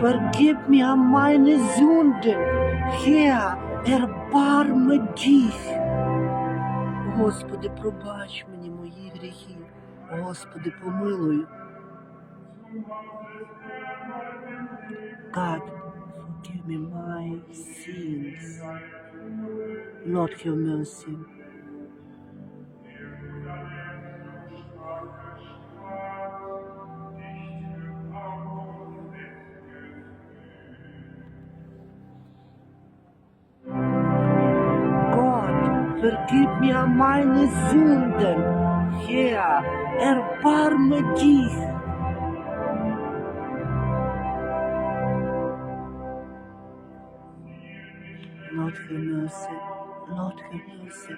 vergib mir meine Sünden. Herr, erbarme dich. Господи, пробач мені мої гріхи. Господи, помилуй. God, forgive me my sins. Lord, have mercy. Vergib mir meine Sünden. Herr, erbarme dich. Lord, have mercy. Lord, have mercy.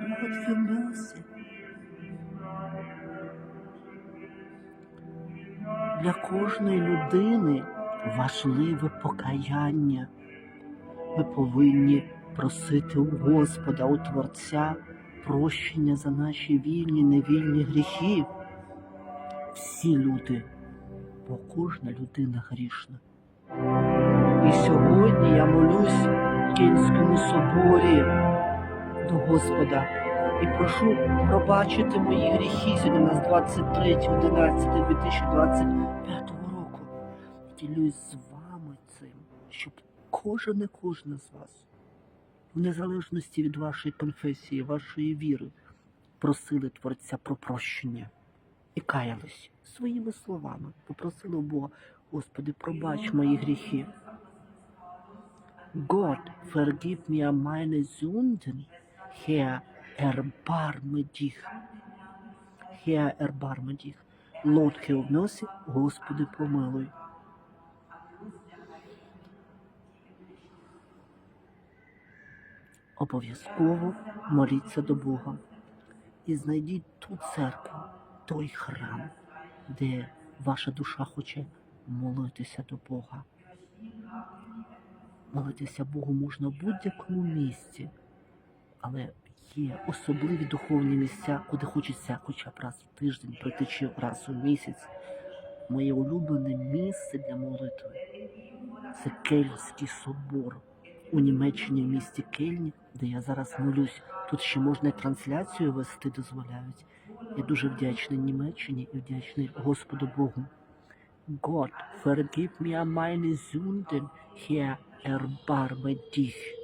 Lord, have mercy. Для кожної людини важливе покаяння. Ми повинні просити у Господа, у Творця, прощення за наші вільні, невільні гріхи. Всі люди, бо кожна людина грішна. І сьогодні я молюсь в Київському соборі до Господа і прошу пробачити мої гріхи. Сьогодні нас 23.11.2025 року. Ділюсь з вами цим, щоб кожен і кожна з вас, в незалежності від вашої конфесії, вашої віри, просили Творця про прощення і каялись своїми словами, попросили Бога, Господи, пробач мої гріхи. Gott, vergib mir meine Sünden. Herr, erbarme dich. Herr, erbarme dich. Lord, have mercy, Господи, помилуй. Обов'язково моліться до Бога і знайдіть ту церкву, той храм, де ваша душа хоче молитися до Бога. Молитися Богу можна в будь-якому місці, але є особливі духовні місця, куди хочеться хоча б раз в тиждень прийти чи раз у місяць. Моє улюблене місце для молитви це Кельнський собор у Німеччині в місті Кельні, де я зараз молюсь. Тут ще можна трансляцію вести, дозволяють. Я дуже вдячний Німеччині і вдячний Господу Богу. Gott, vergib mir meine Sünden, Herr, erbarme dich.